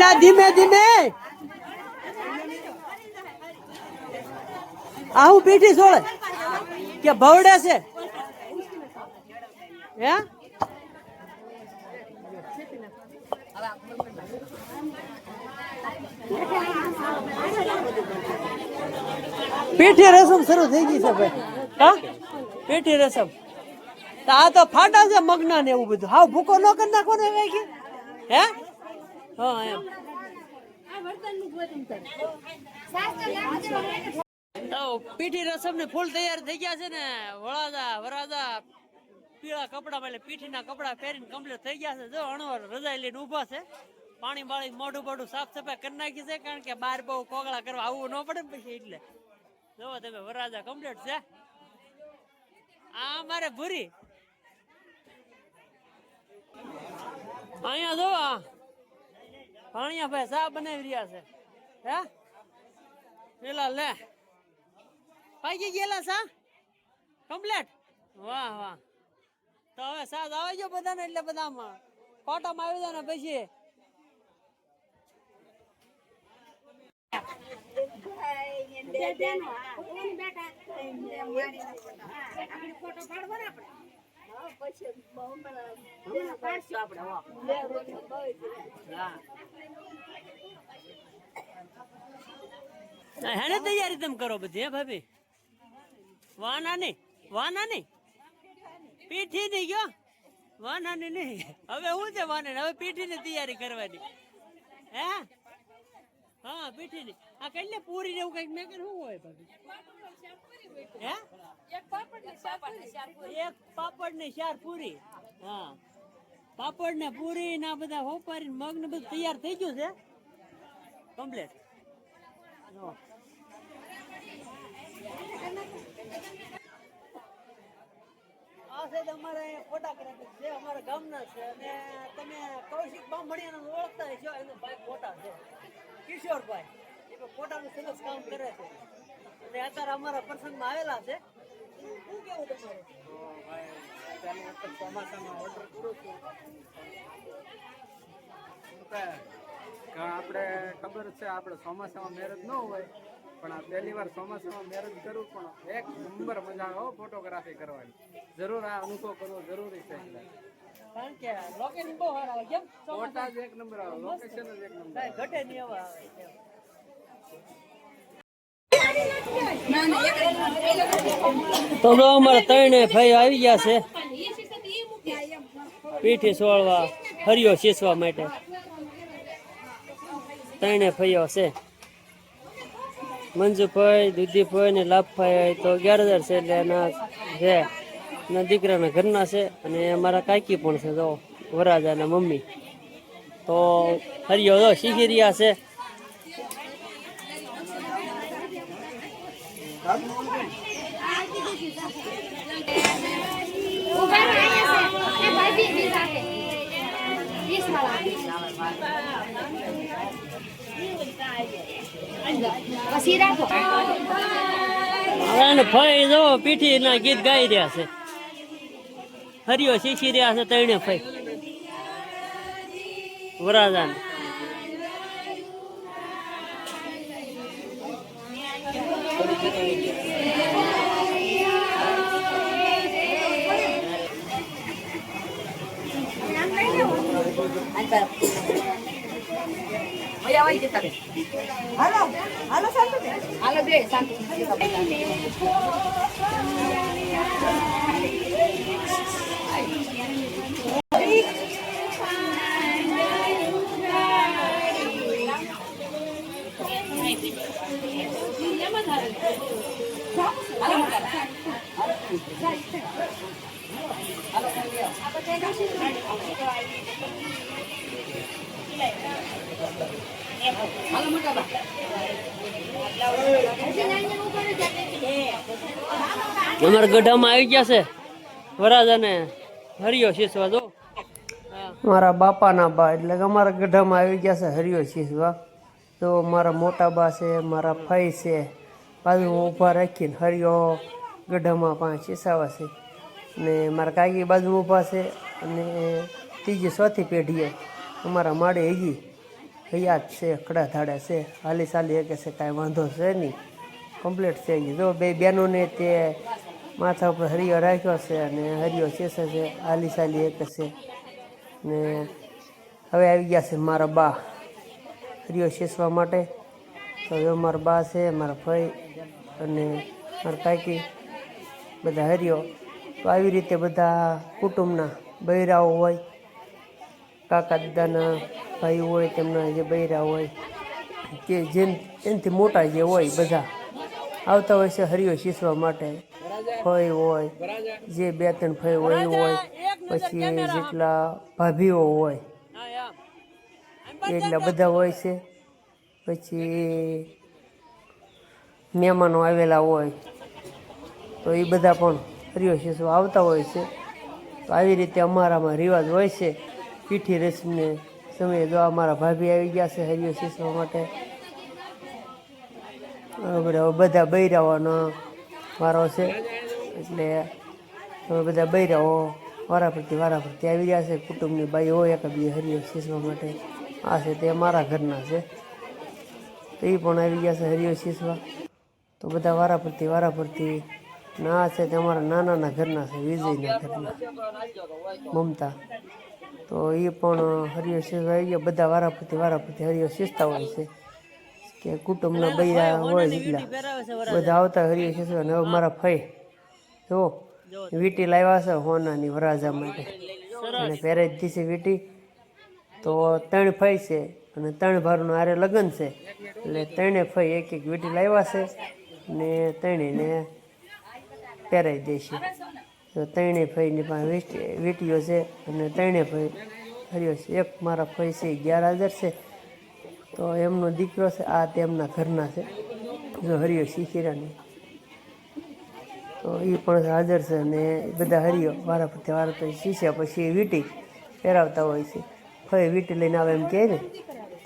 લા ધીમે ધીમે આવું પીઠી છોડે કે ભવડે છે હે પીઠી રસમ શરૂ થઈ ગઈ છે ભાઈ. હા? પીઠી રસમ. આ તો ફાટા છે મગના ને એવું બધું. હાવ ભૂકો ન કરી નાખો ને હે? હા પીઠી રસમ ને ફૂલ તૈયાર થઈ ગયા છે ને. વળાદા, વરાદા, પીળા કપડા એટલે પીઠીના કપડા પહેરીને કમ્પ્લીટ થઈ ગયા છે. જો, અણવર રજાઈ લઈને ઊભા છે. પાણી બાળી મોઢું મોઢું સાફ સફાઈ કરી નાખી છે, કારણ કે બહાર બહુ કોગળા કરવા આવવું ન પડે ને પછી એટલે. જો, તમે વરાજા કમ્પ્લીટ છે. આ મારે ભૂરી. અહીંયા જો, આ. ભાણિયા ભાઈ સા બનાવી રહ્યા છે. હે? પેલા લે. પાકી ગયેલા સા કમ્પ્લેટ વાહ વાહ. તો હવે સાદ આવે છે બધાને એટલે બધામાં. કોટામાં આવી જાય ને પછી. હેને તૈયારી તમે કરો બધી, હે ભાભી? વાના નહીં વાના નહીં. પીઠી નહીં ગયો વાના ની નહીં. હવે હું છે વાને હવે પીઠી ની તૈયારી કરવાની. હે? હા પીઠી ની આ કેટલે પૂરી ને એવું કંઈક મેં શું હોય, ભાભી? હે? એક પાપડ ને ચાર પૂરી. હા પાપડ ને પૂરી. ને આ બધા હોપારી મગ ને બધું તૈયાર થઈ ગયું છે. કમ્પ્લેટ. આ છે અમારે ફોટોગ્રાફી છે. અમારા ગામના છે અને તમે કૌશિક બામણિયાને ઓળખતા હશો. એનો ભાઈ ફોટા છે. કિશોરભાઈ. એ ફોટાનું સરસ કામ કરે છે. અને અત્યારે અમારા પ્રસંગમાં આવેલા છે. શું કેવું તમારું ચોમાસામાં ઓર્ડર કરું છું આપણે ખબર છે આપણે ચોમાસામાં મેરેજ ન હોય પણ આ પહેલી વાર ચોમાસામાં મેરેજ કરું પણ એક નંબર મજા આવે હો ફોટોગ્રાફી કરવાની જરૂર આ અનુભવ કરવો જરૂરી છે કારણ કે લોકેશન બહુ સારા આવે કેમ ફોટા જ એક નંબર આવે લોકેશન જ એક નંબર ઘટે નહીં આવે. તો અમારે ત્રણે ભાઈ આવી ગયા છે. પીઠી સોળવા, હરિયો શીસવા માટે. ત્રણે ભાઈઓ છે. મંજુભાઈ, દૂધીભાઈ ને લાભભાઈ તો અગિયાર હજાર છે એટલે એના છે. એના દીકરાના ઘરના છે અને અમારા કાકી પણ છે, જો વરાજાના મમ્મી. તો હરિયો શીખી રહ્યા છે. પછી રાખો અને ફઈ જો પીઠી ના ગીત ગાઈ રહ્યા છે. હરિયો શીખી રહ્યા છે ત્રણે ફઈ. વરાજાને. అంటారు హలో హలో సంతది హలో దే సంతది Thank you. અમારા ગઢામાં આવી ગયા છે. વરાજાને હરિયો શીસવા જો મારા બાપાના બા, એટલે અમારા ગઢામાં આવી ગયા છે હરિયો શીસવા. તો મારા મોટા બા છે, મારા ફઈ છે. બાજુમાં ઊભા રાખીને હરિયો ગઢામાં પાંચ શીસાવા છે. ને મારા કાકી બાજુ ઊભા છે અને ત્રીજી ચોથી પેઢીએ અમારા માળે હજી હૈયા જ છે, કડા ધાડા છે. હાલી સાલી કે છે, કાંઈ વાંધો છે નહીં. કમ્પ્લીટ થઈ ગયું જો બે બહેનોને તે માથા ઉપર હરિયો રાખ્યો છે અને હરિયો ચેસે છે, હાલી સાલી એક છે. ને હવે આવી ગયા છે મારા બા. હરિયો શેસવા માટે. તો હવે મારા બા છે, મારા ભાઈ અને મારા કાકી. બધા હરિયો. તો આવી રીતે બધા કુટુંબના બૈરાઓ હોય કાકા દાદાના ભાઈ હોય, તેમના જે બૈરા હોય, કે જેમ એનાથી મોટા જે હોય બધા, આવતા હોય છે હરિયો શીસવા માટે ફઈ હોય, જે બે ત્રણ ફઈ હોય હોય, પછી જેટલા ભાભીઓ હોય, એટલા બધા હોય છે, પછી મહેમાનો આવેલા હોય, તો એ બધા પણ હરિયો શીસવા આવતા હોય છે. તો આવી રીતે અમારામાં રિવાજ હોય છે. પીઠી રસમને સમયે જો અમારા ભાભી આવી ગયા છે હરિયો શીશવા માટે. બરાબર હવે બધા બૈરાઓનો વારો છે. એટલે હવે બધા બૈરાઓ વારા પરથી વારા પરથી આવી ગયા છે. કુટુંબની બાઈ હોય એક બે હરિયો શીશવા માટે. આ છે તે મારા ઘરના છે. તો એ પણ આવી ગયા છે હરિયો શીશવા. તો બધા વારા પરથી વારા પરથી ના છે તે અમારા નાનાના ઘરના છે, વિજયના ઘરના. મમતા. તો એ પણ હરિયો આવી ગયા બધા વારા પરથી વારા હરિયો શીસતા હોય છે. કે કુટુંબના બૈરા હોય એટલા. બધા આવતા હરિયો શીશવા અને હવે મારા ફઈ. જુઓ વીટી લાવ્યા છે હોનાની વરાજા માટે. અને પહેરે જ છે વીટી. તો ત્રણ ફઈ છે અને ત્રણ ભારનું આરે લગ્ન છે. એટલે ત્રણે ફઈ એક એક વીટી લાવ્યા છે ને ત્રણેયને પહેરાઈ દેશે તો ત્રણેય ફઈની પાસે વીટી વીટીઓ છે અને ત્રણેય ફઈ હરિયો છે. એક મારા ફઈ છે અગિયાર હાજર છે. તો એમનો દીકરો છે, આ તેમના ઘરના છે. જો હરિયો શીખીરાની. તો એ પણ હાજર છે અને બધા હરિયો વારા પ્રત્યે વારા શીશ્યા પછી એ વીટી પહેરાવતા હોય છે. ફઈ વીટી લઈને આવે એમ કહે ને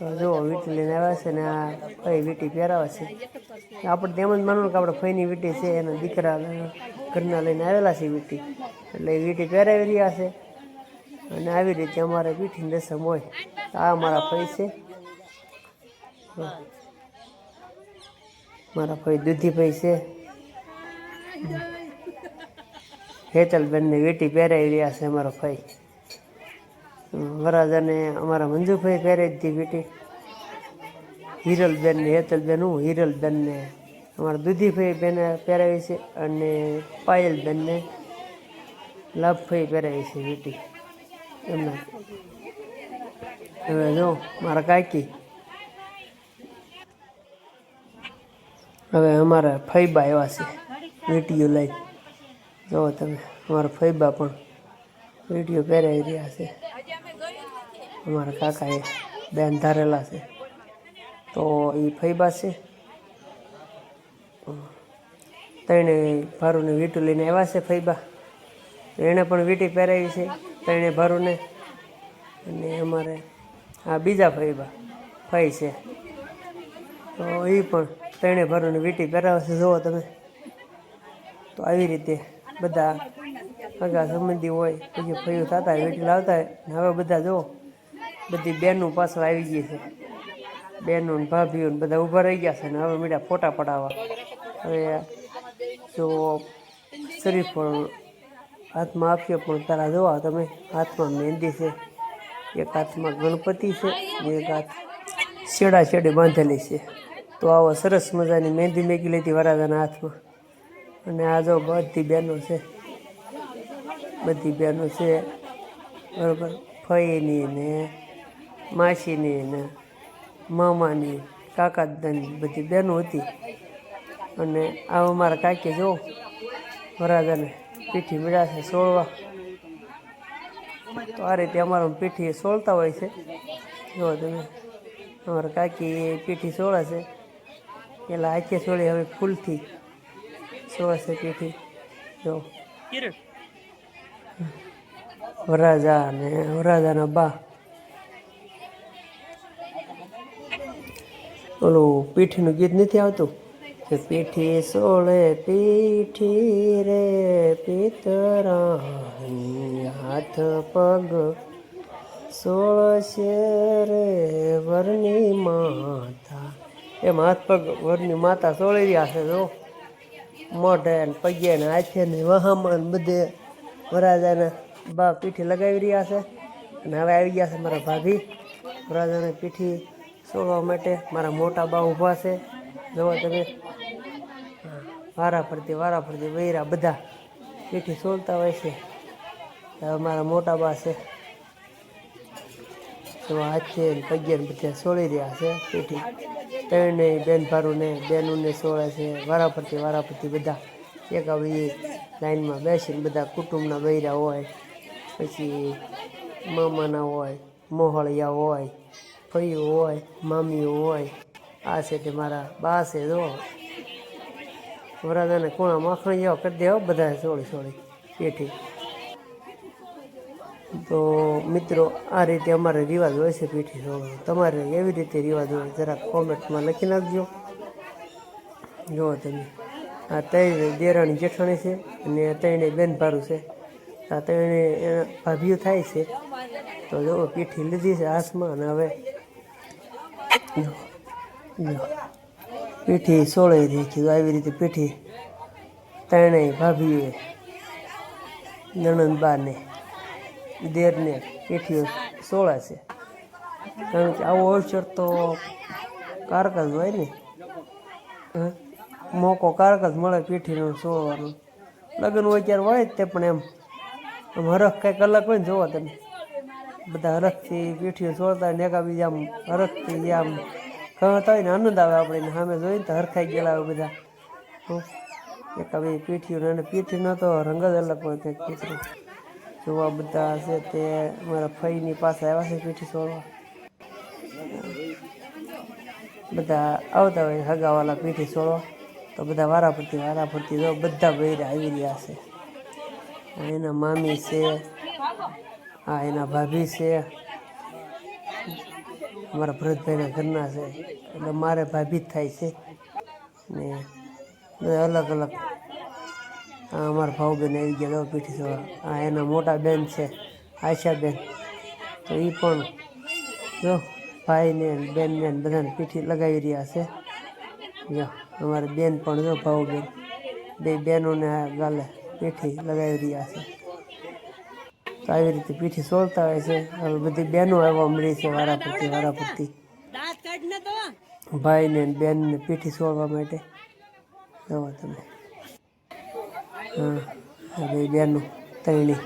તો જો વીટી લઈને આવ્યા છે ને આ ફઈ વીટી પહેરાવે છે. આપણે તેમ જ માનવું કે આપણે ફઈની વીટી છે, એના દીકરા ઘરના લઈને આવેલા છે વીટી. એટલે વીંટી પહેરાવી રહ્યા છે. અને આવી રીતે અમારે પીઠીની રસમ હોય. આ અમારા ફઈ છે. મારા ફઈ દૂધી ભાઈ છે. હેતલબેનને વીટી પહેરાવી રહ્યા છે અમારો ભાઈ વરાજાને અમારા મંજુભાઈ પહેરાવી હતી વીટી હિરલબેન ને હેતલબેન, હું હિરલબેનને. અમારા દૂધીભાઈ બેને પહેરાવી છે અને પાયલબેનને લાભભાઈ પહેરાવી છે બેટી. એમના. હવે જો, મારા કાકી. હવે અમારા ફૈબા એવા છે વીટીઓ લઈ જુઓ તમે, અમારા ફૈબા પણ વીટીઓ પહેરાવી રહ્યા છે. અમારા કાકાએ બેન ધારેલા છે. તો એ ફૈબા છે. તેણે ભારુને વીટું લઈને આવ્યા છે ફૈબા એણે પણ વીટી પહેરાવી છે તેણે ભારુને. અને અમારે આ બીજા ફૈબા ફઈ છે. તો એ પણ ત્રણે ભરોને વીટી પહેરાવે જુઓ તમે. તો આવી રીતે બધા આગા સંબંધી હોય પછી ફયું થતા વીટી લાવતા હોય હવે બધા જુઓ. બધી બેનું પાછળ આવી ગઈ છે. બહેનો ને ભાભીઓ બધા ઊભા રહી ગયા છે ને હવે મીડા ફોટા પડાવવા. હવે જો શરીફ પણ હાથમાં આપ્યો પણ તારા જોવા તમે. હાથમાં મહેંદી છે, એક હાથમાં ગણપતિ છે એક હાથ છેડા છેડે બાંધેલી છે. તો આવો સરસ મજાની મહેંદી મેકી લીધી વરાજાના હાથમાં. અને આ જો બધી બહેનો છે, બધી બહેનો છે, બરાબર, ફઈની ને માસીની ને મામાની કાકા બધી બહેનો હતી. અને આ અમારા કાકી જો વરાદાને પીઠી મળ્યા છે સોળવા. તો આ રીતે અમારા પીઠી સોળતા હોય છે. જો તમે અમારા કાકી એ પીઠી સોળે છે. પેલા આખે સોળી હવે ફૂલથી સોળે છે પીઠી. જો. વરાજા અને વરાજાના બા. ઓલું પીઠીનું ગીત નથી આવતું? કે પીઠી સોળે પીઠી રે પિતરા હાથ પગ સોળ રે વરની માતા. એમ હાથ પગ વરની માતા સોળી રહ્યા છે, જો. મોઢે ને પગે ને હાથે ને વહામાં બધે વરાજાને બા પીઠી લગાવી રહ્યા છે. અને હવે આવી ગયા છે મારા ભાભી. વરાજાને પીઠી સોળવા માટે મારા મોટા બા ઊભા છે. જોવા તમે. વારા ફરતી વારા ફરતી વૈરા બધા. પીઠી સોલતા હોય છે. હવે મારા મોટા બા છે. તો હાથે પગ્યા બધા સોળી રહ્યા છે પીઠી ત્રણે બેન ભારુને, બેનુને સોળે છે. વારા ફરતી વારા ફરતી બધા. એક આવી લાઈનમાં બેસીને બધા કુટુંબના વૈરા હોય. પછી મામાના હોય, મોહળિયા હોય. ફઈઓ હોય, મામીઓ હોય, આ છે તે મારા બા છે, જો. વરાદાને કોણા માખણ જેવા કરી દેવા બધા સોળી સોળી પેઠી તો મિત્રો, આ રીતે અમારે રિવાજ હોય છે પીઠી સોળવાનો તમારે એવી રીતે રિવાજ હોય, જરાક કોમેન્ટમાં લખી નાખજો. જુઓ તમે. આ ત્રણ દેરાણી જેઠાણી છે અને ત્રણે બેન ભારું છે. આ ત્રણે ભાભીઓ થાય છે. તો જો પીઠી લીધી છે હાથમાં અને હવે. પીઠી સોળે છે આવી રીતે પીઠી ત્રણેય નણંદ નણંદબાને, દેરને પીઠીઓ સોળા છે. કારણ કે આવો અવસર તો કારકજ હોય ને? મોકો કારકજ મળે પીઠીનો સોળવાનો. લગ્ન હોય ત્યારે હોય જ તે પણ એમ. આમ હરખ કંઈક અલગ હોય ને જોવો તમે. બધા હરખથી પીઠીઓ છોડતા ને એકા બીજા આમ હરખથી આમ કહેતા હોય ને આનંદ આવે આપણે સામે જોઈને તો હરખાઈ ગયેલા આવે બધા? એક આવી પીઠીઓ અને પીઠીનો તો રંગ જ અલગ હોય કંઈક પીઠી. જોવા બધા છે તે મારા ફઈની પાસે આવ્યા છે પીઠી છોડવા બધા આવતા હોય હગાવાલા પીઠી છોડવા તો બધા વારા ફરતી વારા ફરતી બધા બૈરા આવી રહ્યા છે. એના મામી છે. આ એના ભાભી છે. મારા ભરતભાઈના ઘરના છે. એટલે મારે ભાભી જ થાય છે. ને અલગ અલગ અમારા ભાવબેન આવી ગયા પીઠી સોળા આ એના મોટા બેન છે આશાબેન તો એ પણ જો ભાઈને બેનને બધાને પીઠી લગાવી રહ્યા છે. જો અમારી બેન પણ જો ભાવબેન બે બહેનોને ગાલે પીઠી લગાવી રહ્યા છે. તો આવી રીતે પીઠી સોળતા હોય છે. હવે બધી બહેનો આવવા મળી છે વારા પરથી વારા પરથી દાંત ને તો ભાઈને ને બેનને પીઠી સોળવા માટે. આવો તમે. હા બે બેનો ત્રણી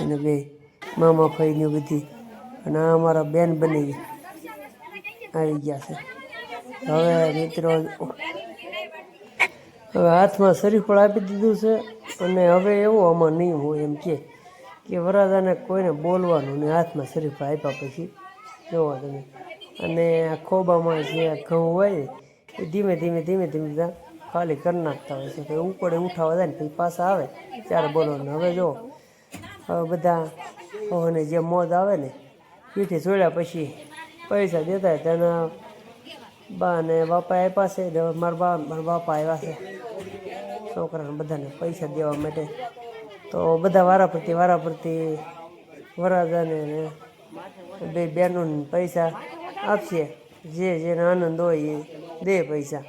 અને બે મામા ફઈની બધી. અને આ અમારા બેન બની ગઈ. આવી ગયા છે. હવે મિત્રો હવે હાથમાં શરીફળ આપી દીધું છે. અને હવે એવો આમાં નિયમ હોય એમ કે કે વરાદાને કોઈને બોલવાનું ને હાથમાં શરીફ આપ્યા પછી. જોવા તમે. અને આ ખોબામાં જે ઘઉં હોય એ ધીમે ધીમે ધીમે ધીમે ત્યાં ખાલી કરી નાખતા હોય છે. પછી ઉપડે ઉઠાવા જાય ને પછી પાછા આવે ત્યારે બોલવાનું. હવે જો હવે બધા અને જે મોજ આવે ને પીઠી જોડ્યા પછી પૈસા દેતા હોય તેના બા ને બાપા આપ્યા છે. મારા બા, મારા બાપા આવ્યા છે. છોકરાને બધાને પૈસા દેવા માટે. તો બધા વારા પરથી વારા પરથી વરાદાને બે બહેનોને પૈસા આપશે. જે જેને આનંદ હોય એ દે પૈસા.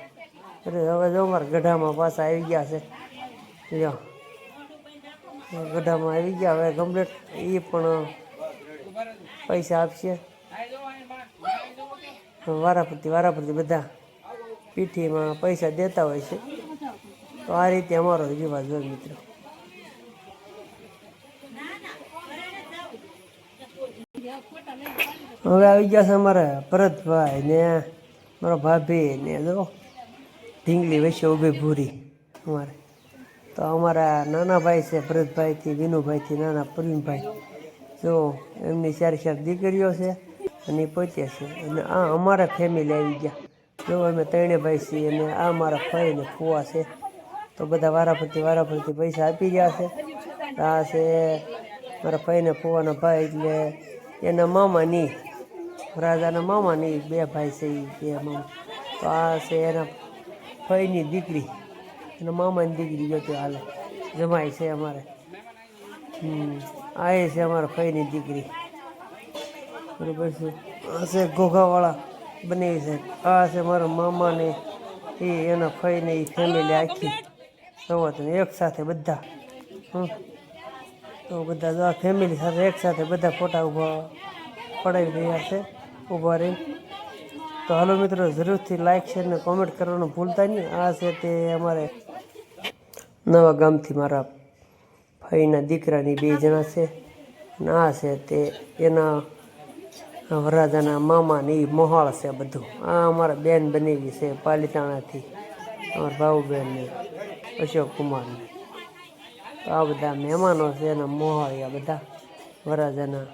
એટલે હવે જો અમારા ગઢામાં પાછા આવી ગયા છે. લ્યો. ગઢામાં આવી ગયા. હવે કમ્પ્લેટ એ પણ પૈસા આપશે. વારા પરથી વારા પરથી બધા પીઠીમાં પૈસા દેતા હોય છે. તો આ રીતે અમારો રિવાજ હોય મિત્રો. હવે આવી ગયા છે અમારા ભરતભાઈ ને, મારો ભાભી ને, જો. ઢીંગલી વચ્ચે ઊભી ભૂરી અમારે. તો અમારા નાના ભાઈ છે, ભરતભાઈથી, વિનુભાઈથી, નાના પ્રવીણભાઈ. જો, એમની ચાર ચાર દીકરીઓ છે અને પોતે છે. અને આ અમારા ફેમિલી આવી ગયા. જો, અમે ત્રણે ભાઈ છીએ અને આ મારા ભાઈ ને ફુવા છે. તો બધા વારાફરતી વારાફરતી પૈસા આપી ગયા છે. આ છે મારા ભાઈને ફુવાના ભાઈ, એટલે એના મામાની, રાજાના મામાની બે ભાઈ છે બે મામા. તો આ છે એના ભાઈની દીકરી, એના મામાની દીકરી જોતી હાલે. જમાય છે અમારે. આ છે અમારા ભાઈની દીકરી. બરોબર છે? આ છે ઘોઘાવાળા બને છે. આ છે મારા મામાને, એ એના ફઈને એ ફેમિલી આખી. સૌ તમે એક સાથે બધા. હં તો બધા જો ફેમિલી સાથે એક સાથે બધા ફોટા ઊભા પડાવી રહ્યા છે ઊભા રહી. તો હાલો મિત્રો, જરૂરથી લાઈક શેર ને કોમેન્ટ કરવાનું ભૂલતા નહીં. આ છે તે અમારે નવા ગામથી મારા ભાઈના દીકરાની બે જણા છે. અને આ છે તે એના વરરાજાના મામા ને એ મોહાળ છે બધું. આ અમારા બેન બનેવી છે પાલીતાણાથી, અમારા ભાઉ ને અશોક કુમારને તો આ બધા મહેમાનો છે એના મોહાળિયા બધા વરાજાના